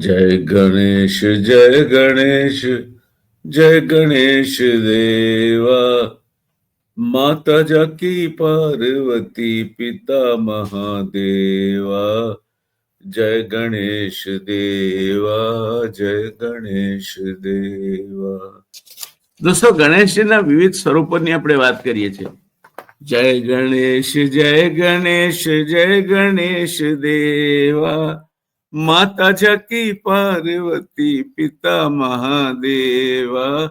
જય ગણેશ જય ગણેશ જય ગણેશ દેવા. માતા જકી પાર્વતી પિતા મહાદેવા. જય ગણેશ દેવા, જય ગણેશ દેવા. દોસ્તો, ગણેશજીના વિવિધ સ્વરૂપોની આપણે વાત કરીએ છીએ. જય ગણેશ જય ગણેશ જય ગણેશ દેવા. માતા જકી પાર્વતી પિતા મહાદેવા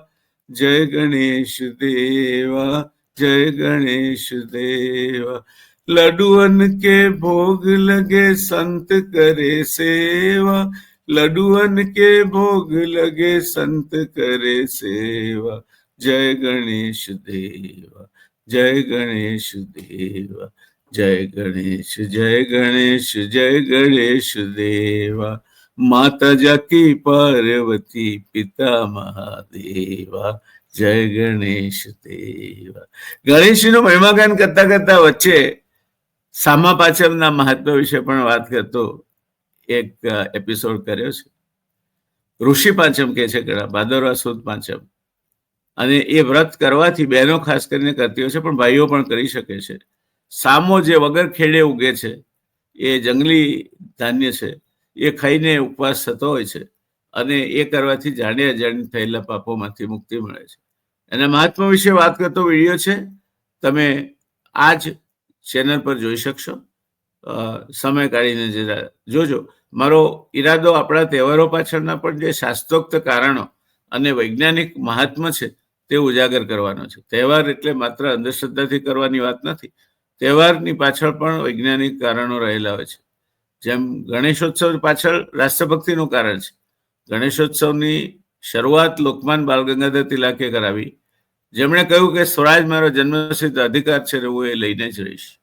જય ગણેશ દેવા જય ગણેશ દેવા લડુઅન કે ભોગ લગે સંત કરે સેવા લડુઅન કે ભોગ લગે સંત કરે સેવા જય ગણેશ દેવા જય ગણેશ દેવા જય ગણેશ જય ગણેશ જય ગણેશ દેવા. માતા જકી પાર્વતી પિતા મહાદેવા. જય ગણેશ દેવા. ગણેશજીનું મહિમાગાન કરતા કરતા વચ્ચે સામા પાછળના મહત્વ વિશે પણ વાત કરતો એક એપિસોડ કર્યો છે. ઋષિ પાંચમ કે છે ઘણા ભાદરવા સુદ પાંચમ. અને એ વ્રત કરવાથી બહેનો ખાસ કરીને કરતી હોય છે, પણ ભાઈઓ પણ કરી શકે છે. સામો જે વગર ખેડે ઉગે છે, એ જંગલી ધાન્ય છે, એ ખાઈને ઉપવાસ થતો હોય છે અને એ કરવાથી જાણે અજાણી થયેલા પાપોમાંથી મુક્તિ મળે છે. એના મહાત્મા વિશે વાત કરતો વીડિયો છે, તમે આ જ ચેનલ પર જોઈ શકશો. સમય કાઢીને જરા જોજો. મારો ઈરાદો આપણા તહેવારો પાછળના પણ જે શાસ્ત્રોક્ત કારણો અને વૈજ્ઞાનિક મહાત્મા છે, તે ઉજાગર કરવાનો છે. તહેવાર એટલે માત્ર અંધશ્રદ્ધાથી કરવાની વાત નથી તહેવારની પાછળ પણ વૈજ્ઞાનિક કારણો રહેલા હોય છે. જેમ ગણેશોત્સવ પાછળ રાષ્ટ્રભક્તિનું કારણ છે. ગણેશોત્સવની શરૂઆત લોકમાન બાલ ગંગાધર તિલકે કરાવી. જેમણે કહ્યું કે સ્વરાજ મારો જન્મસિદ્ધ અધિકાર છે હું એ લઈને જ રહીશ.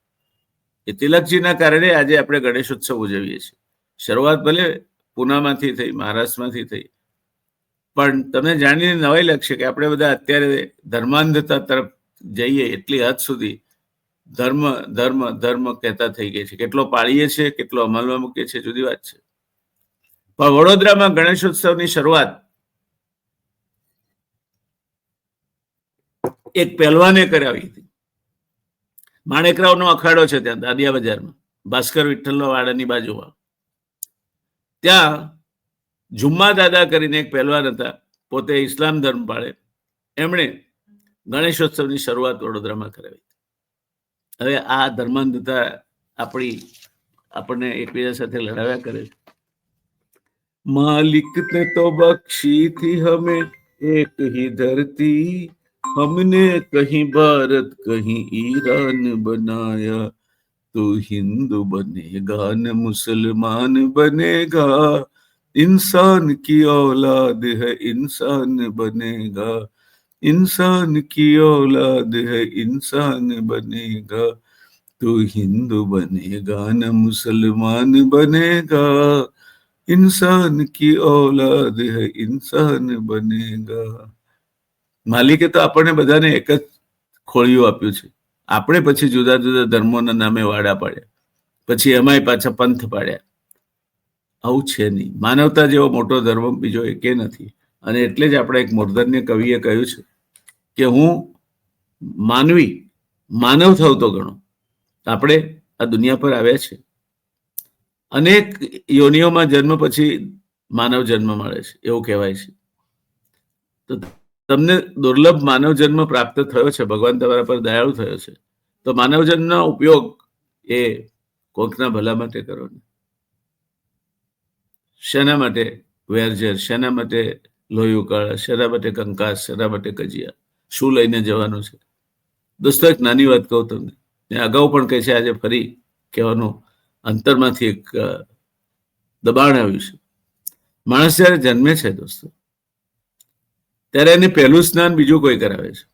એ તિલકજીના કારણે આજે આપણે ગણેશોત્સવ ઉજવીએ છીએ. શરૂઆત ભલે પૂનામાંથી થઈ, મહારાષ્ટ્રમાંથી થઈ. પણ તમને જાણીને નવાઈ લાગશે કે આપણે બધા અત્યારે ધર્માંધતા તરફ જઈએ એટલી હદ સુધી ધર્મ ધર્મ ધર્મ કહેતા થઈ ગઈ છે. કેટલો પાળીએ છીએ કેટલો અમલમાં મૂકીએ છીએ, જુદી વાત છે. પણ વડોદરામાં ગણેશોત્સવની શરૂઆત એક પહેલવાને કરાવી હતી. માણેકરાવનો અખાડો છે ત્યાં, દાદિયા બજારમાં, ભાસ્કર વિઠ્ઠલનો વાડાની બાજુમાં. ત્યાં જુમ્મા દાદા કરીને એક પહેલવાન હતા, પોતે ઇસ્લામ ધર્મ પાળે. એમણે ગણેશોત્સવની શરૂઆત વડોદરામાં કરાવી. હવે આ ધર્માંધતા આપણી આપણને એકબીજા સાથે લડાવ્યા કરે છે માલિક ને તો બક્ષી થી હમે એક ही धरती हमने कहीं भारत कहीं ईरान बनाया तो हिंदू बनेगा न मुसलमान बनेगा इंसान की औलाद है इंसान बनेगा इंसान की औलाद है इंसान बनेगा तो हिंदू बनेगा न मुसलमान बनेगा इंसान की औलाद है इंसान बनेगा માલિકે તો આપણને બધાને એક જ ખોળિયું આપ્યું છે આપણે પછી જુદા જુદા ધર્મોના નામે વાડા પાડ્યા પછી એમાંય પાછા પંથ પાડ્યા આવું છે નહીં માનવતા જેવો મોટો ધર્મ બીજો એકે નથી અને એટલે જ આપણે એક મૂર્ધન્ય કવિએ કહ્યું છે કે હું માનવી, માનવ થવતો ગણો. આપણે આ દુનિયા પર આવ્યા છે અનેક યોનિઓમાં જન્મ પછી માનવ જન્મ મળે છે, એવું કહેવાય છે. તો તમને દુર્લભ માનવ જન્મ પ્રાપ્ત થયો છે, ભગવાન તમારા પર દયાળુ થયો છે. તો માનવ જન્મનો ઉપયોગ એ કોકના ભલા માટે કરો શેના માટે વેરઝેર? શેના માટે લોહી ઉકાળા શેના માટે કંકાસ? શેના માટે કજિયા? શું લઈને જવાનું છે? દોસ્તો, એક નાની વાત કહું તમને. અગાઉ પણ કહે છે, આજે ફરી કહેવાનું અંતરમાંથી એક દબાણ આવ્યું છે. માણસ જ્યારે જન્મે છે, દોસ્તો, ત્યારે એને પહેલું સ્નાન બીજું કોઈ કરાવે છે.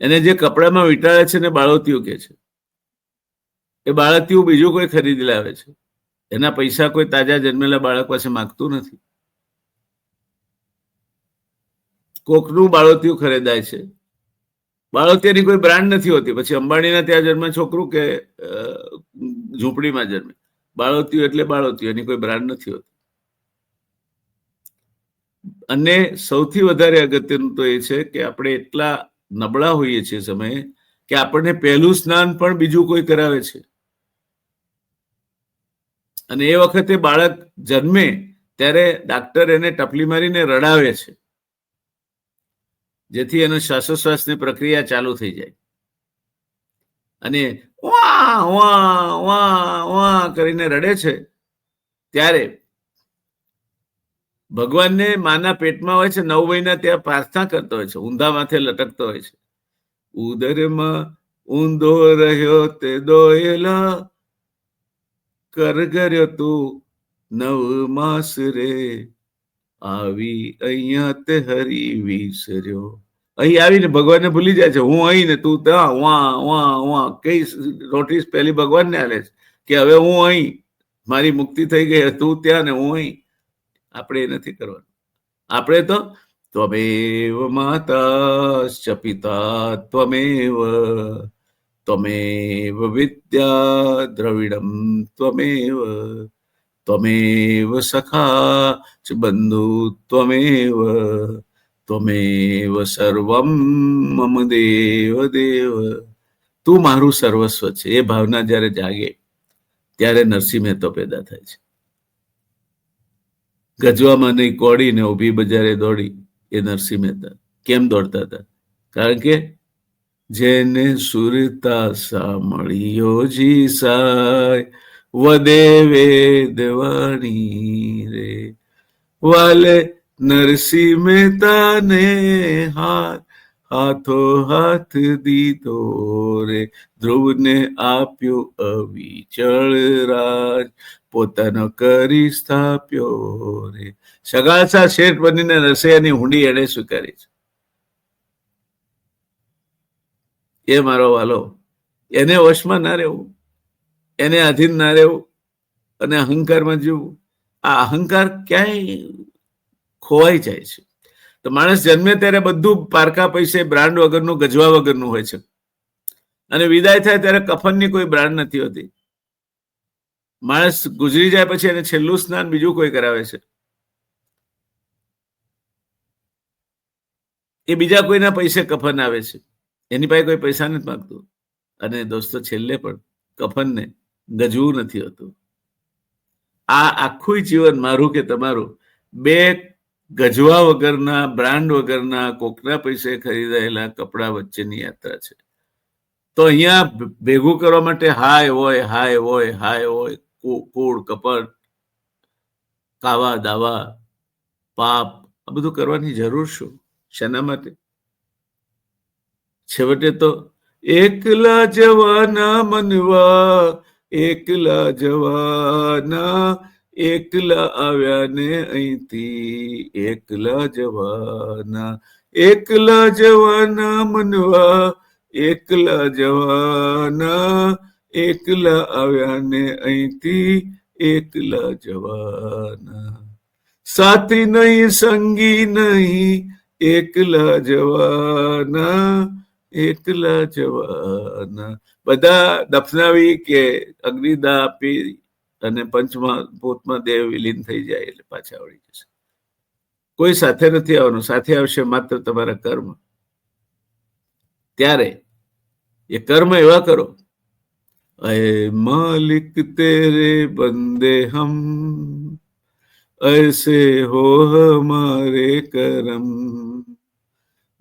એને જે કપડામાં વીંટાળે છે ને બાળોતિયું કે છે, એ બાળકિયું બીજું કોઈ ખરીદી લાવે છે. એના પૈસા કોઈ તાજા જન્મેલા બાળક પાસે માગતું નથી. કોકનું બાળોતિયું ખરીદાય છે. બાળોતિયાની કોઈ બ્રાન્ડ નથી હોતી. પછી અંબાણીના ત્યાં જન્મે છોકરું કે ઝૂંપડીમાં જન્મે? બાળોતિયું એટલે બાળોતિયું, એની કોઈ બ્રાન્ડ નથી હોતી. અને સૌથી વધારે અગત્યનું તો એ છે કે આપણે એટલા નબળા હોઈએ છીએ સમયે કે આપણને પહેલું સ્નાન પણ બીજું કોઈ કરાવે છે. અને એ વખતે બાળક જન્મે ત્યારે ડાક્ટર એને ટપલી મારીને રડાવે છે. જેથી એનો શ્વાસોશ્વાસની પ્રક્રિયા ચાલુ થઈ જાય. અને વા વા વા વા કરીને રડે છે. ત્યારે ભગવાનને માના પેટમાં હોય છે, નવ મહિના ત્યાં પ્રાર્થના કરતો હોય છે, ઊંધા માથે લટકતો હોય છે. ઉદરમાં ઊંધો રહ્યો તે દોયેલા, કરગર્યો તું નવ માસ રે. આવી અહીંયા તે હરી વિસર્યો. અહીં આવીને ભગવાનને ભૂલી જાય છે. હું અહીં ને તું ત્યાં, વાં વાં વાં. કઈ નોટિસ પહેલી ભગવાનને આલે છે કે હવે હું અહીં, મારી મુક્તિ થઈ ગઈ તું ત્યાં ને હું અહીં. આપણે એ નથી કરવાનું. આપણે તો ત્વમેવ માતા પિતા, ત્વમેવ ત્વમેવ વિદ્યા દ્રવિડમ, ત્વમેવ. ત્વમેવ સખા ચ બંધુ ત્વમેવ ત્વમેવ સર્વમ મમ દેવ દેવ તું મારું સર્વસ્વ છે. એ ભાવના જ્યારે જાગે, ત્યારે નરસિંહ મહેતો પેદા થાય છે. ગજવામાં નહીં કોડીને ઊભી બજારે દોડી એ નરસિંહ મહેતા. કેમ દોડતા હતા? કારણ કે જેને સુરતા સાંભળ્યો જી સાય વદે વેદવાણી રે. વાલે નરસિંહ મહેતાને હાથ, હાથો હાથ દીધો રે. ધ્રુવને આપ્યો અવિચળ રાજ, પોતાનો કરી સ્થાપ્યો રે. સગાસા શેઠ બનીને રસૈયાની હુંડી એણે સ્વીકારી છે. એ મારો વાલો, એને વશમાં ના રહેવું. એને આધીન ના રહેવું અને અહંકારમાં જીવવું. આ અહંકાર ક્યાંય ખોવાઈ જાય છે. તો માણસ જન્મે ત્યારે બધું પારકા પૈસે, બ્રાન્ડ વગરનું, ગજવા વગરનું હોય છે. અને વિદાય થાય ત્યારે કફનની કોઈ બ્રાન્ડ નથી હોતી. માણસ ગુજરી જાય પછી એને છેલ્લું સ્નાન બીજું કોઈ કરાવે છે. એ બીજા કોઈના પૈસે કફન આવે છે. એની પાસે કોઈ પૈસા નથી માંગતું. અને દોસ્તો, છેલ્લે પણ કફનને ગજવું નથી હોતું. આ આખું જીવન મારું કે તમારું? બે ગજવા વગરના, બ્રાન્ડ વગરના, કોકના પૈસે ખરીદાયેલા કપડા વચ્ચેની યાત્રા છે. તો અહીંયા ભેગું કરવા માટે હાય હોય હાય હોય હાય હોય કૂળ, કપટ, કાવા, દાવા, પાપ, આ બધું કરવાની જરૂર શું? શેના માટે? છેવટે તો, એકલા જવાના મનવા એકલા જવાના, એકલા આવ્યા ને અહીંથી એકલા જવાના. એકલા જવાના મનવા, એકલા જવાના, એકલા આવ્યા ને અહીંથી એકલા જવાના. સાથી નહીં, સંગી નહીં, એકલા જવાના. એકલા જવાના બધા દફનાવી કે અગ્નિદા આપી અને પંચમાં ભૂતમાં દેહ વિલીન થઈ જાય એટલે પાછા વળી જશે કોઈ સાથે નથી આવવાનું સાથે આવશે માત્ર તમારા કર્મ ત્યારે એ કર્મ એવા કરો અય માલિક તેરે બંદે હમ ऐसे हो हमारे करम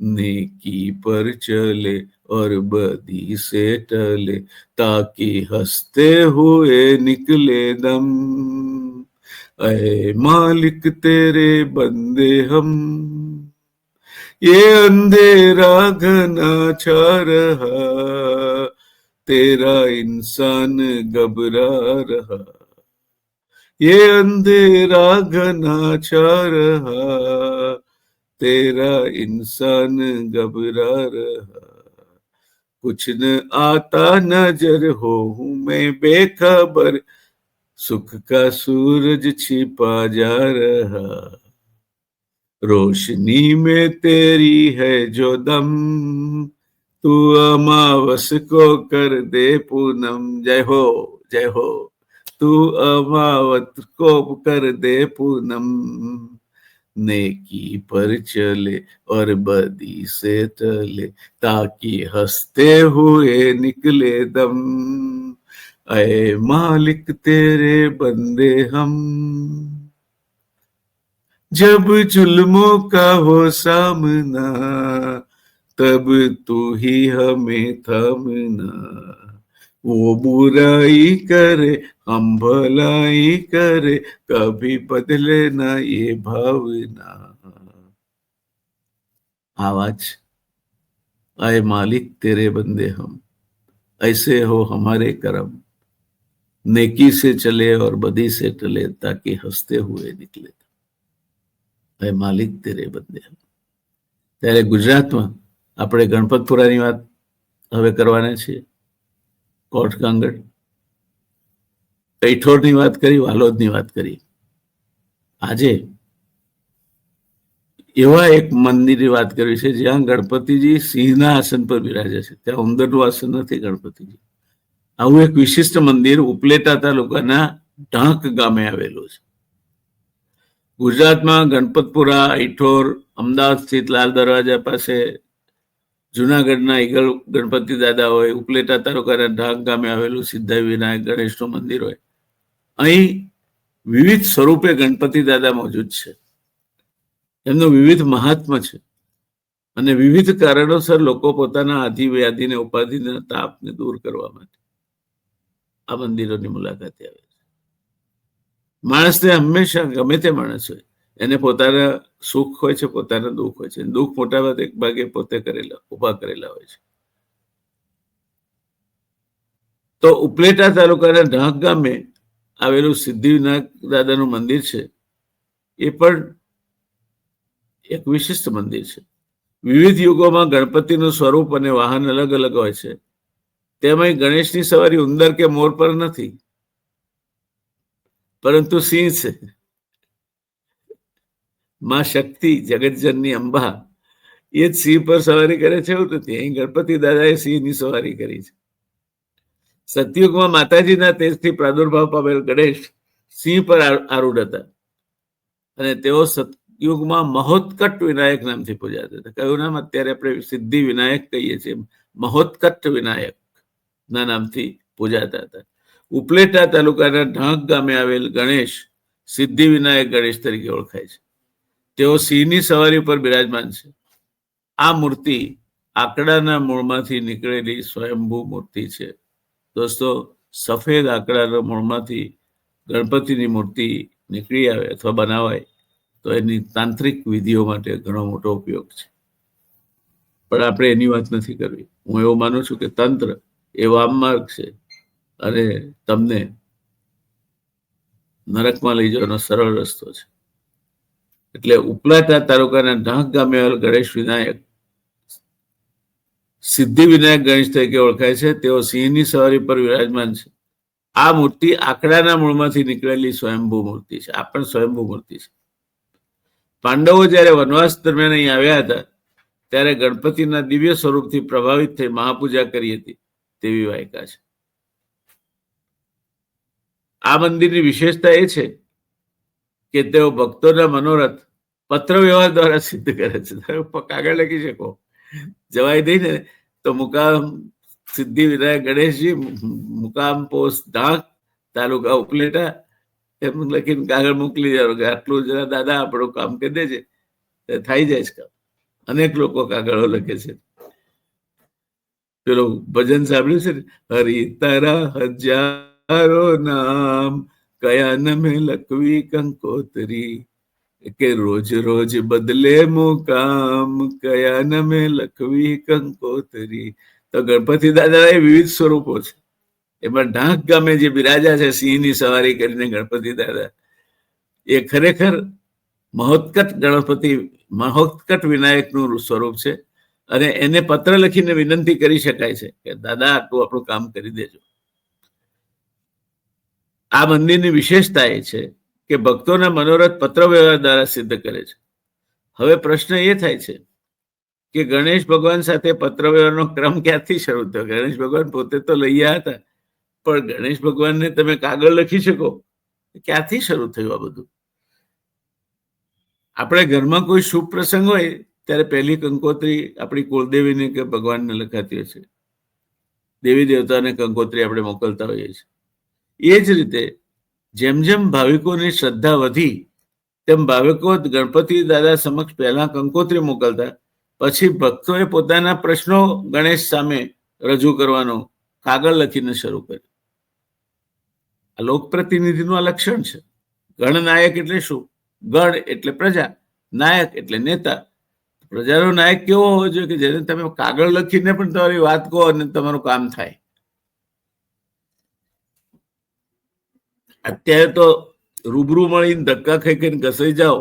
नेकी पर चले और बदी से टले, ताकि हँसते हुए निकले दम। अय मालिक, तेरे बंदे हम। ये अंधेरा घना छा रहा, तेरा इंसान घबरा रहा। ये अंधेरा घना छा रहा तेरा इंसान घबरा रहा कुछ न आता नज़र हो हूँ मैं बेखबर। सुख का सूरज छिपा जा रहा। रोशनी में तेरी है जो दम। तू अमावस को कर दे पूनम। जय हो जय हो। तू अमावत को कर दे पूनम। नेकी पर चले और बदी से टले, ताकि हँसते हुए निकले दम। अय मालिक, तेरे बंदे हम। जब जुल्मों का हो सामना, तब तू ही हमें थामना। वो बुराई करे हम भलाई करे कभी बदले ना ये भावना आवाज आए मालिक तेरे बंदे हम ऐसे हो हमारे कर्म नेकी से चले और बदी से टले ताकि हंसते हुए निकले હે માલિક તેરે બંદે ત્યારે ગુજરાતમાં આપણે ગણપતપુરાની વાત હવે કરવાના છીએ કોટ કાંગડ કૈઠોરની વાત કરી, વાલોદની વાત કરી. આજે એવા એક મંદિરની વાત કરવી છે, જ્યાં ગણપતિજી સિંહના આસન પર બિરાજે છે. ત્યાં ઉંદરનું આસન નથી ગણપતિજી. આવું એક વિશિષ્ટ મંદિર ઉપલેટા તાલુકાના ઢાંક ગામે આવેલું છે. ગુજરાતમાં ગણપતપુરા અહીઠોર અમદાવાદ સ્થિત લાલ દરવાજા પાસે જુનાગઢના ઈગલ ગણપતિ દાદા હોય, ઉપલેટા તાલુકાના ઢાક ગામે આવેલું સિદ્ધા વિનાયક ગણેશનું મંદિર હોય. અહીં વિવિધ સ્વરૂપે ગણપતિ દાદા મોજૂદ છે. એમનું વિવિધ મહાત્મ છે અને વિવિધ કારણોસર લોકો પોતાના આધિ વ્યાધિને ઉપાધિને તાપને દૂર કરવા માટે આ મંદિરોની મુલાકાતે આવે છે. માણસને હંમેશા ગમે તે માણસ હોય એને પોતાના સુખ હોય છે, પોતાના દુઃખ હોય છે. દુઃખ મોટા ભાગે પોતે કરેલા ઊભા કરેલા હોય છે. તો ઉપલેટા તાલુકાના ઢાંક ગામે આવેલું સિદ્ધિવિનાયક દાદાનું મંદિર છે. એ પણ એક વિશિષ્ટ મંદિર છે. વિવિધ યુગોમાં ગણપતિનું સ્વરૂપ અને વાહન અલગ અલગ હોય છે. તેમાં ગણેશની સવારી ઉંદર કે મોર પર નથી. પરંતુ સિંહ છે. માં શક્તિ જગતજનની અંબા. એ જ સિંહ પર સવારી કરે છે એવું નથી. અહીં ગણપતિ દાદાએ સિંહની સવારી કરી છે. સતયુગમાં માતાજીના તેજથી પ્રાદુર્ભાવ પામેલ ગણેશ સિંહ પર આરૂઢ હતા. અને તેઓ સતયુગમાં મહોત્કટ વિનાયક નામથી પૂજાતા હતા. કયું નામ? અત્યારે આપણે સિદ્ધિ વિનાયક કહીએ છીએ મહોત્કટ વિનાયક ના નામથી પૂજાતા હતા. ઉપલેટા તાલુકાના ઢાંક ગામે આવેલ ગણેશ સિદ્ધિ વિનાયક ગણેશ તરીકે ઓળખાય છે. તેઓ સિંહની સવારી પર બિરાજમાન છે. આ મૂર્તિ આંકડાના મૂળમાંથી નીકળેલી સ્વયંભૂ મૂર્તિ છે. દોસ્તો, સફેદ આંકડાના મૂળમાંથી ગણપતિની મૂર્તિ નીકળી આવે અથવા બનાવાય, તો એની તાંત્રિક વિધિઓ માટે ઘણો મોટો ઉપયોગ છે. પણ આપણે એની વાત નથી કરવી. હું એવું માનું છું કે તંત્ર એ વામમાર્ગ છે અને તમને નરકમાં લઈ જવાનો સરળ રસ્તો છે. એટલે ઉપલાટા તાલુકાના ઢાંક ગામે આવેલ ગણેશ વિનાયક. સિદ્ધિ વિનાયક ગણેશ તરીકે ઓળખાય છે. તેઓ સિંહની સવારી પર વિરાજમાન છે. આ મૂર્તિ આંકડાના મૂળમાંથી નીકળેલી સ્વયંભૂ મૂર્તિ છે. આ પણ સ્વયંભૂ મૂર્તિ છે. પાંડવો જ્યારે વનવાસ દરમિયાન અહીં આવ્યા હતા, ત્યારે ગણપતિના દિવ્ય સ્વરૂપથી પ્રભાવિત થઈ મહાપૂજા કરી હતી તેવી વાયકા છે. આ મંદિરની વિશેષતા એ છે કે તેઓ ભક્તોના મનોરથ પત્ર વ્યવહાર દ્વારા સિદ્ધ કરે છે. કાગળ લખી શકો. જવાય દઈને તો મુકામ સિદ્ધિ વિનાયક ગણેશજી, મુકામ પોસ્ટ ઢાંક તાલુકા ઉપલેટા, એમ લખીને કાગળ મોકલી જાવ કે આટલું જરા દાદા આપણું કામ કરી દેજે. થઈ જાય છે કામ. અનેક લોકો કાગળો લખે છે. પેલો ભજન સાંભળ્યું છે હરી તારા હજારો નામ કયા નમે લખવી કંકોતરી? કે રોજ રોજ બદલે મુકામ કયા નમે લખવી કંકોતરી. તો ગણપતિ દાદા વિવિધ સ્વરૂપો છે. એમાં ઢાંક ગામે જે બિરાજા છે, સિંહની સવારી કરીને ગણપતિ દાદા. એ ખરેખર મહોત્કટ ગણપતિ, મહોત્કટ વિનાયકનું સ્વરૂપ છે અને એને પત્ર લખીને વિનંતી કરી શકાય છે કે, દાદા, આટલું આપણું કામ કરી દેજો. આ મંદિરની વિશેષતા એ છે કે ભક્તોના મનોરથ પત્ર વ્યવહાર દ્વારા સિદ્ધ કરે છે. હવે પ્રશ્ન એ થાય છે કે ગણેશ ભગવાન સાથે પત્ર વ્યવહારનો ક્રમ ક્યાંથી શરૂ થયો? ગણેશ ભગવાન પોતે તો લઈ હતા, પણ ગણેશ ભગવાનને તમે કાગળ લખી શકો? ક્યાંથી શરૂ થયું આ બધું? આપણે ઘરમાં કોઈ શુભ પ્રસંગ હોય, ત્યારે પહેલી કંકોત્રી આપણી કુળદેવીને કે ભગવાનને લખાતી હોય છે. દેવી દેવતાને કંકોત્રી આપણે મોકલતા હોઈએ છીએ. એ જ રીતે જેમ જેમ ભાવિકોની શ્રદ્ધા વધી, તેમ ભાવિકો ગણપતિ દાદા સમક્ષ પહેલા કંકોત્રી મોકલતા, પછી ભક્તોએ પોતાના પ્રશ્નો ગણેશ સામે રજૂ કરવાનો કાગળ લખીને શરૂ કર્યો. આ લોકપ્રતિનિધિનું આ લક્ષણ છે. ગણનાયક એટલે શું? ગણ એટલે પ્રજા, નાયક એટલે નેતા. પ્રજાનો નાયક કેવો હોવો જોઈએ કે જેને તમે કાગળ લખીને પણ તમારી વાત કહો અને તમારું કામ થાય? અત્યારે તો રૂબરૂ મળીને ધક્કા ખાઈ ખાઈને ઘસાઈ જાઓ.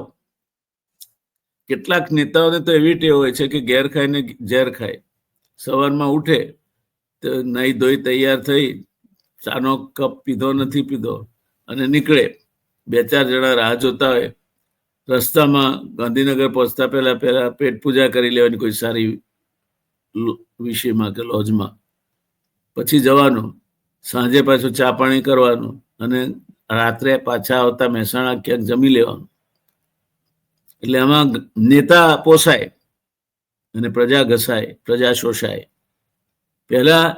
કેટલાક નેતાઓને તો એવી ટેવ હોય છે કે ઘેર ખાઈને ઝેર ખાય. સવારમાં ઉઠે તો નહીં ધોઈ તૈયાર થઈ, ચાનો કપ પીધો નથી પીધો અને નીકળે. બે ચાર જણા રાહ જોતા હોય. રસ્તામાં ગાંધીનગર પહોંચતા પહેલા પહેલા પેટ પૂજા કરી લેવાની કોઈ સારી વિષયમાં કે લોજમાં. પછી જવાનું, સાંજે પાછું ચા પાણી કરવાનું અને રાત્રે પાછા આવતા મહેસાણા ક્યાંક જમી લેવાનું. એટલે આમાં નેતા પોસાય અને પ્રજા ઘસાય, પ્રજા શોષાય. પહેલા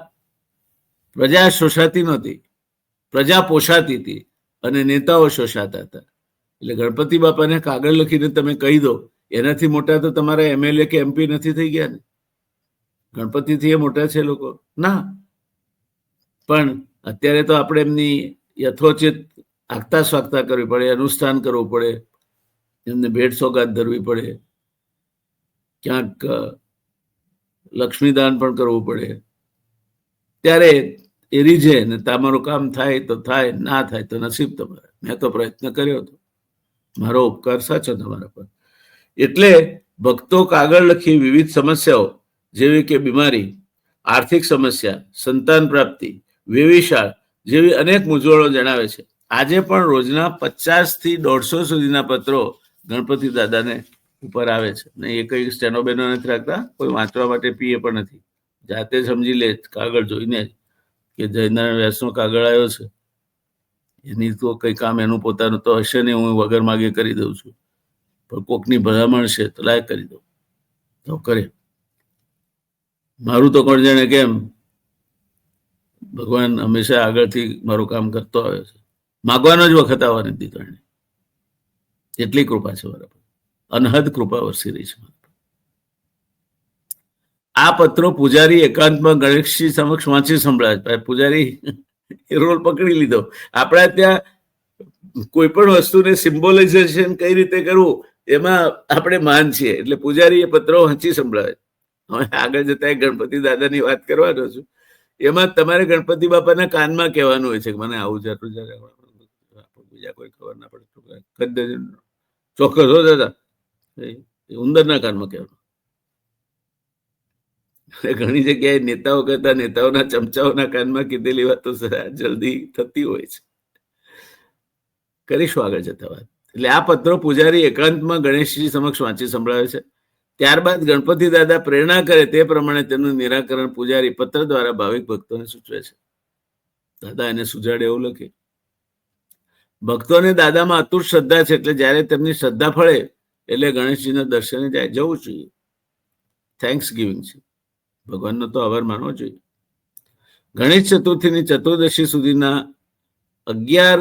પ્રજા શોષાતી નહોતી, પ્રજા પોષાતી હતી અને નેતાઓ શોષાતા હતા. એટલે ગણપતિ બાપાને કાગળ લખીને તમે કહી દો, એનાથી મોટા તો તમારા એમએલએ કે એમપી નથી થઈ ગયા ને? ગણપતિથી એ મોટા છે લોકો? ના. પણ અત્યારે તો આપણે એમની યથોચિત આગતા સ્વાગતા કરવી પડે, અનુષ્ઠાન કરવું પડે, એમને ભેટ સોગાદ ધરવી પડે, ક્યાંક લક્ષ્મીદાન પણ કરવું પડે. ત્યારે એ રીજે ને તમારું કામ થાય તો થાય, ના થાય તો નસીબ તમારે. મેં તો પ્રયત્ન કર્યો હતો. મારો ઉપકાર સાચો તમારા પર. એટલે ભક્તો કાગળ લખી વિવિધ સમસ્યાઓ, જેવી કે બીમારી, આર્થિક સમસ્યા, સંતાન પ્રાપ્તિ, વેવિશાળ જેવી અનેક મૂંઝવણો જણાવે છે. આજે પણ રોજના પચાસથી દોઢસો સુધીના પત્રો ગણપતિ દાદાને ઉપર આવે છે. ને એ કઈ સ્ટેનોબેનો નથી રાખતા, કોઈ વાંચવા માટે પીએ પણ નથી. જાતે સમજી લે, કાગળ જોઈને કે જયનારાયણ વ્યાસનો કાગળ આવ્યો છે. એની તો કઈ કામ એનું પોતાનું તો હશે ને હું વગર માગે કરી દઉં છું. પણ કોકની ભલામણ છે તો લાયક કરી દઉં. તો કરે. મારું તો કોણ જાણે કેમ? ભગવાન હંમેશા આગળથી મારું કામ કરતો આવ્યો છે. માગવાનો જ વખત આવવા નથી દીધો એટલી કૃપા છે મારા પર. અનહદ કૃપા વરસી રહી છે આ પત્રો પૂજારી એકાંતમાં ગણેશજી સમક્ષ વાંચી સંભળાય પૂજારી, એ રોલ પકડી લીધો. આપણા ત્યાં કોઈ પણ વસ્તુને સિમ્બોલાઇઝેશન કઈ રીતે કરવું, એમાં આપણે માન છીએ. એટલે પૂજારી એ પત્રો વાંચી સંભળાવે હવે આગળ જતા ગણપતિ દાદાની વાત કરવાનો છું. એમાં તમારે ગણપતિ બાપાના કાનમાં કહેવાનું હોય છે કે મને આવું જાતું જયારે બીજા કોઈ ખબર ના પડે. ચોક્કસ હો દાદા. ઉંદરના કાનમાં કહેવાનું. ઘણી જગ્યાએ નેતાઓ કરતા નેતાઓના ચમચાઓના કાનમાં કીધેલી વાતો જલ્દી થતી હોય છે. કરીશું આગળ જતા વાત. એટલે આ પત્રો પૂજારી એકાંતમાં ગણેશજી સમક્ષ વાંચી સંભળાવે છે. ત્યારબાદ ગણપતિ દાદા પ્રેરણા કરે તે પ્રમાણે તેનું નિરાકરણ પૂજારી પત્ર દ્વારા ભાવિક ભક્તોને સૂચવે છે. દાદા એને સુજાડે એવું લખે. ભક્તોને દાદામાં અતુટ શ્રદ્ધા છે એટલે જ્યારે તેમની શ્રદ્ધા ફળે એટલે ગણેશજીના દર્શને જાય જવું જોઈએ. થેન્ક્સ ગિવિંગ છે. ભગવાનનો તો આભાર માનવો જોઈએ. ગણેશ ચતુર્થીની ચતુર્દશી સુધીના અગિયાર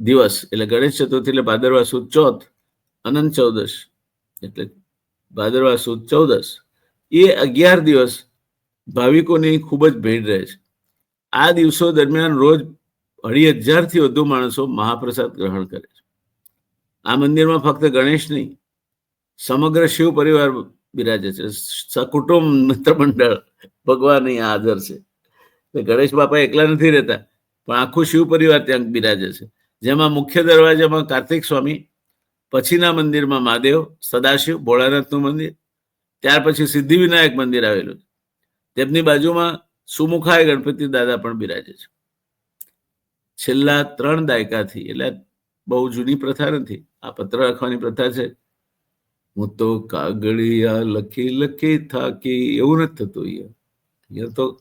દિવસ એટલે ગણેશ ચતુર્થી એટલે ભાદરવા સુદ ચોથ, અનંત ચૌદશ એટલે ભાદરવા સુદ ચૌદસ. એ અગિયાર દિવસ ભાવિકોની ખૂબ જ ભીડ રહે છે. આ દિવસો દરમિયાન રોજ અઢી હજારથી વધુ માણસો મહાપ્રસાદ ગ્રહણ કરે છે. આ મંદિરમાં ફક્ત ગણેશ નહીં, સમગ્ર શિવ પરિવાર બિરાજે છે. સકુટુંબ મિત્ર મંડળ ભગવાન અહીંયા હાજર છે ગણેશ બાપા એકલા નથી રહેતા, પણ આખું શિવ પરિવાર ત્યાં બિરાજે છે. જેમાં મુખ્ય દરવાજામાં કાર્તિક સ્વામી પછીના મંદિરમાં મહાદેવ, સદાશિવ, ભોળાનાથનું મંદિર, ત્યાર પછી સિદ્ધિવિનાયક મંદિર આવેલું છે. તેમની બાજુમાં સુમુખાય ગણપતિ દાદા પણ બિરાજે છે. છેલ્લા ત્રણ દાયકાથી, એટલે બહુ જૂની પ્રથા નથી, આ પત્ર લખવાની પ્રથા છે. હું તો કાગળિયા લખી લખી થાકી, એવું નથી થતું અહીંયા તો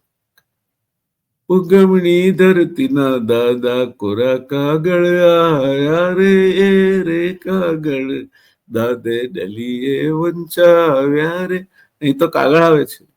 ઉગમણી ધરતીના દાદા કોરા કાગળ આયા રે, એ રે કાગળ. દાદે ડલીએ વંચાવ્યા રે. અહીં તો કાગળ આવે છે.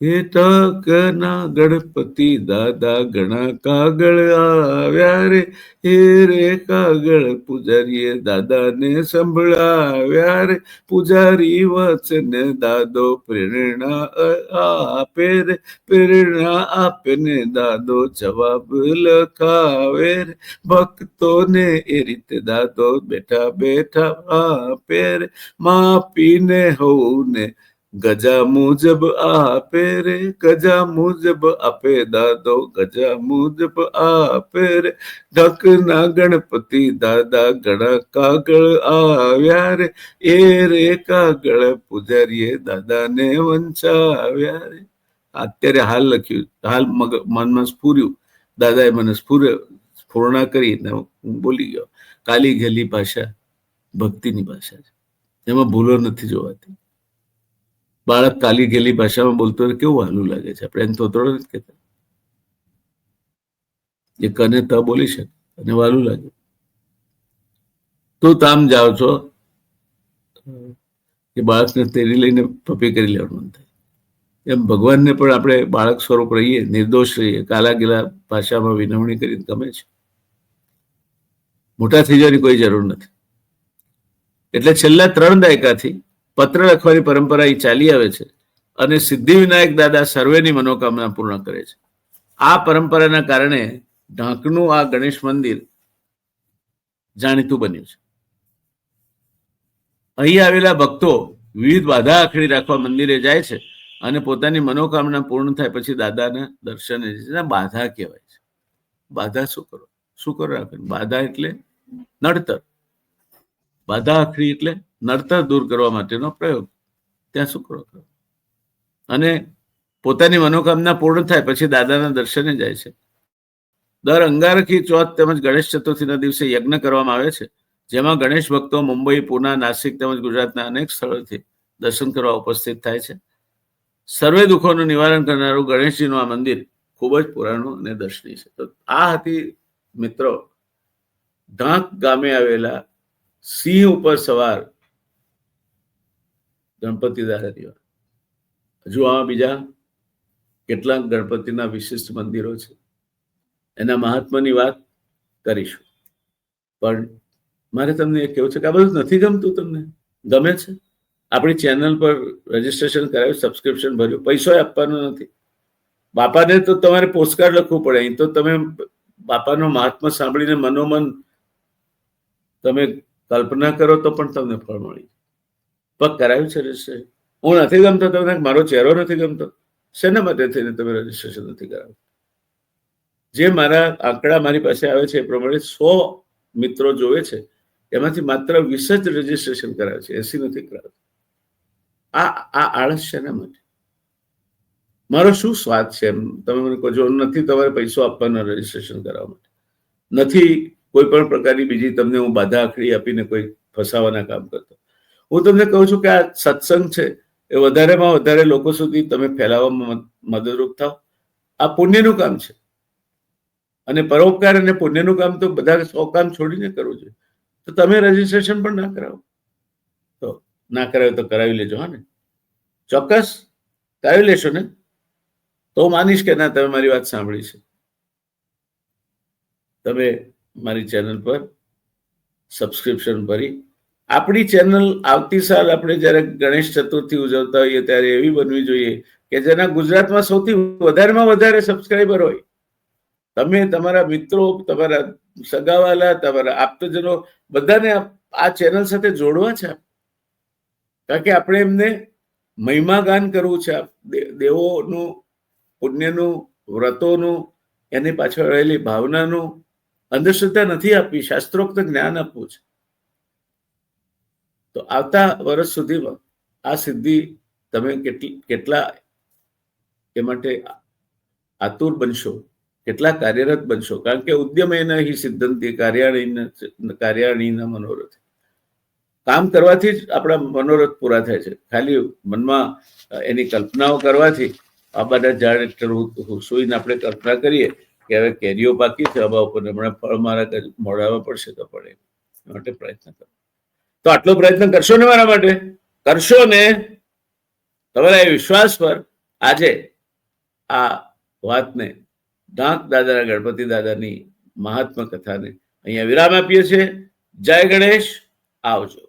એ ટકના ગણપતિ દાદા ઘણા કાગળ આવ્યા રે. હે રે કાગળ પૂજારીએ દાદાને સંભળાવ્યા રે. પૂજારી વચન દાદો પ્રેરણા આપે રે. પ્રેરણા આપને દાદો જવાબ લખાવે રે. ભક્તોને એ રીતે દાદો બેઠા બેઠા આપે રે. માપીને હોને ગજા મુજબ આપે રે, ગજા મુજબ આપે દાદો, ગજા મુજબ આપે રે. ઢકના ગણપતિ દાદા ગણા કાગળ આવ્યા રે. એ રે કાગળ પૂજારીએ દાદાને વંચાવ્યા રે. અત્યારે હાલ લખ્યું, હાલ મગ, મનમાં સ્ફૂર્યું. દાદાએ મને સ્ફૂર્ય સ્ફૂર્ણા કરીને હું બોલી ગયો, કાલી ગેલી ભાષા ભક્તિની ભાષા છે. એમાં ભૂલો નથી જોવાતી. બાળક કાલી ગેલી ભાષામાં બોલતો હોય કેવું હાલું લાગે છે? આપણે એમ તોતરો નથી કહેતા. એ કને ત બોલી શકે, અને વાલું લાગે. તું તામ જાઓ છો એ બાળકને તેરી લઈને પપી કરી લેવાનું મન થાય. એમ ભગવાનને પણ આપણે બાળક સ્વરૂપ રહીએ, નિર્દોષ રહીએ, કાલા ગેલા ભાષામાં વિનવણી કરીને ગમે છે. મોટા થઈ જવાની કોઈ જરૂર નથી. એટલે છેલ્લા ત્રણ દાયકાથી પત્ર લખવાની પરંપરા એ ચાલી આવે છે અને સિદ્ધિવિનાયક દાદા સર્વેની મનોકામના પૂર્ણ કરે છે. આ પરંપરાના કારણે ઢાંકનું આ ગણેશ મંદિર જાણીતું બન્યું છે. અહીં આવેલા ભક્તો વિવિધ બાધા આખડી રાખવા મંદિરે જાય છે અને પોતાની મનોકામના પૂર્ણ થાય પછી દાદાના દર્શન બાધા કહેવાય છે. બાધા શું કરો? શું કરો બાધા એટલે નડતર. બાધા આખડી એટલે નડતર દૂર કરવા માટેનો પ્રયોગ. ત્યાં શું કરો કરો અને પોતાની મનોકામના પૂર્ણ થાય પછી દાદાના દર્શને જાય છે. દર અંગારકી ચોથ તેમજ ગણેશ ચતુર્થીના દિવસે યજ્ઞ કરવામાં આવે છે, જેમાં ગણેશ ભક્તો મુંબઈ, પુના, નાસિક તેમજ ગુજરાતના અનેક સ્થળોથી દર્શન કરવા ઉપસ્થિત થાય છે. સર્વે દુઃખોનું નિવારણ કરનારું ગણેશજીનું આ મંદિર ખૂબ જ પુરાણું અને દર્શનીય છે. તો આ હતી મિત્રો ઢાંક ગામે આવેલા સિંહ ઉપર સવાર ગણપતિ હરિવાર હજુ આમાં બીજા કેટલાક ગણપતિના વિશિષ્ટ મંદિરો છે. એના મહાત્માની વાત કરીશું. પણ મારે તમને એ કહેવું છે કે આ બધું નથી ગમતું તમને? ગમે છે? આપણી ચેનલ પર રજીસ્ટ્રેશન કરાવ્યું સબસ્ક્રિપ્શન ભર્યું, પૈસો આપવાનો નથી. બાપાને તો તમારે પોસ્ટકાર્ડ લખવું પડે. અહીં તો તમે બાપાનો મહાત્મા સાંભળીને મનોમન તમે કલ્પના કરો તો પણ તમને ફળ મળી પગ કરાવ્યું છે રજીસ્ટ્રેશન? હું નથી ગમતો તમને, મારો ચહેરો નથી ગમતો. શેના માટે થઈને તમે રજીસ્ટ્રેશન નથી કરાવ્યું જે મારા આંકડા મારી પાસે આવે છે એ પ્રમાણે સો મિત્રો જોવે છે, એમાંથી માત્ર વીસ જ રજીસ્ટ્રેશન કરાવે છે, એસી નથી કરાવતા. આ આ આળસ શેના માટે? મારો શું સ્વાદ છે એમ? તમે મને કહો જો નથી તમારે પૈસો આપવાનો રજીસ્ટ્રેશન કરાવવા માટે. નથી કોઈ પણ પ્રકારની બીજી તમને હું બાધા આખડી આપીને કોઈ ફસાવાના કામ કરતો. હું તમને કહું છું કે આ સત્સંગ છે, એ વધારેમાં વધારે લોકો સુધી તમે ફેલાવવામાં મદદરૂપ થાવ. આ પુણ્યનું કામ છે. અને પરોપકાર અને પુણ્યનું કામ તો બધા સો કામ છોડીને કરવું જોઈએ. તો તમે રજીસ્ટ્રેશન પણ ના કરાવો. તો ના કરાવે તો કરાવી લેજો, હા ને? ચોક્કસ કરાવી લેશો ને? તો માનીશ કે ના, તમે મારી વાત સાંભળી છે. તમે મારી ચેનલ પર સબસ્ક્રિપ્શન ભરી આપણી ચેનલ આવતી સાલ આપણે જ્યારે ગણેશ ચતુર્થી ઉજવતા હોઈએ ત્યારે એવી બનવી જોઈએ કે જેના ગુજરાતમાં સૌથી વધારેમાં વધારે સબસ્ક્રાઈબર હોય. તમે, તમારા મિત્રો, તમારા સગાવાલા, તમારા આપતજનો બધાને આ ચેનલ સાથે જોડવા છે કારણ કે આપણે એમને મહિમા ગાન કરવું છે દેવોનું, પુણ્યનું, વ્રતોનું, એની પાછળ રહેલી ભાવનાનું અંધશ્રદ્ધા નથી આપવી. શાસ્ત્રોક્ત જ્ઞાન આપવું છે. તો આવતા વર્ષ સુધીમાં આ સિદ્ધિ તમે કેટલી કેટલા એ માટે આતુર બનશો, કેટલા કાર્યરત બનશો? કારણ કે ઉદ્યમ એના હિ સિદ્ધાંતિ, કાર્યાણીના કાર્યાણીના મનોરથ. કામ કરવાથી જ આપણા મનોરથ પૂરા થાય છે. ખાલી મનમાં એની કલ્પનાઓ કરવાથી આ બધા ઝાડ સુઈને આપણે કલ્પના કરીએ કે હવે કેરીઓ પાકી છે અભાવ ઉપર હમણાં ફળ મારા મોડાવા પડશે તો પડે. માટે પ્રયત્ન કરો. તો આટલો પ્રયત્ન કરશો ને મારા માટે? કરશો ને? તમારા એ વિશ્વાસ પર આજે આ વાતને ડાંક દાદાના ગણપતિ દાદાની મહાત્મા કથાને અહીંયા વિરામ આપીએ છીએ. જય ગણેશ. આવજો.